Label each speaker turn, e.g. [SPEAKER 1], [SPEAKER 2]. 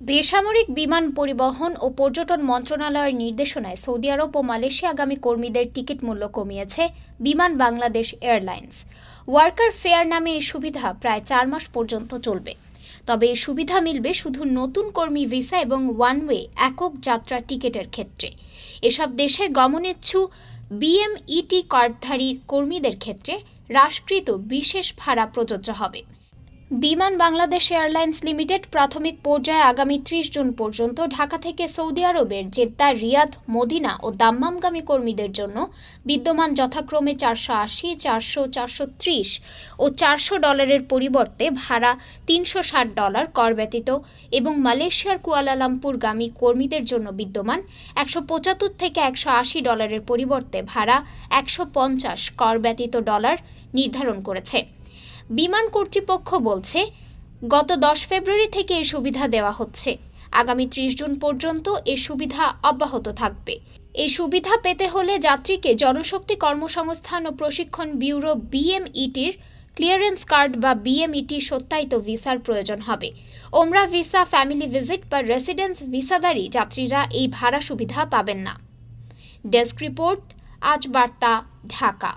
[SPEAKER 1] বেসামরিক বিমান পরিবহন ও পর্যটন মন্ত্রণালয়ের নির্দেশনায় সৌদি আরব ও মালয়েশিয়াগামী কর্মীদের টিকিট মূল্য কমিয়েছে বিমান বাংলাদেশ এয়ারলাইন্স। ওয়ার্কার ফেয়ার নামে এই সুবিধা প্রায় চার মাস পর্যন্ত চলবে। তবে এই সুবিধা মিলবে শুধু নতুন কর্মী ভিসা এবং ওয়ান ওয়ে একক যাত্রা টিকিটের ক্ষেত্রে। এসব দেশে গমনেচ্ছু বিএমইটি কার্ডধারী কর্মীদের ক্ষেত্রে হ্রাসকৃত বিশেষ ভাড়া প্রযোজ্য হবে। বিমান বাংলাদেশ এয়ারলাইন্স লিমিটেড প্রাথমিক পর্যায়ে আগামী ত্রিশ জুন পর্যন্ত ঢাকা থেকে সৌদি আরবের জেদ্দা, রিয়াদ, মদিনা ও দাম্মামগামী কর্মীদের জন্য বিদ্যমান যথাক্রমে চারশো আশি, চারশো চারশো ত্রিশ ও চারশো ডলারের পরিবর্তে ভাড়া তিনশো ষাট ডলার কর ব্যতীত এবং মালয়েশিয়ার কুয়ালালামপুরগামী কর্মীদের জন্য বিদ্যমান একশো পঁচাত্তর থেকে একশো আশি ডলারের পরিবর্তে ভাড়া একশো পঞ্চাশ কর ব্যতীত ডলার নির্ধারণ করেছে। বিমান কর্তৃপক্ষ বলছে, গত দশ ফেব্রুয়ারি থেকে এই সুবিধা দেওয়া হচ্ছে। আগামী ত্রিশ জুন পর্যন্ত এই সুবিধা অব্যাহত থাকবে। এই সুবিধা পেতে হলে যাত্রীকে জনশক্তি কর্মসংস্থান ও প্রশিক্ষণ ব্যুরো বিএমইটির ক্লিয়ারেন্স কার্ড বা বিএমইটি সত্যায়িত ভিসার প্রয়োজন হবে। ওমরা ভিসা, ফ্যামিলি ভিজিট বা রেসিডেন্স ভিসাদারী যাত্রীরা এই ভাড়া সুবিধা পাবেন না। ডেস্ক রিপোর্ট, আজ বার্তা, ঢাকা।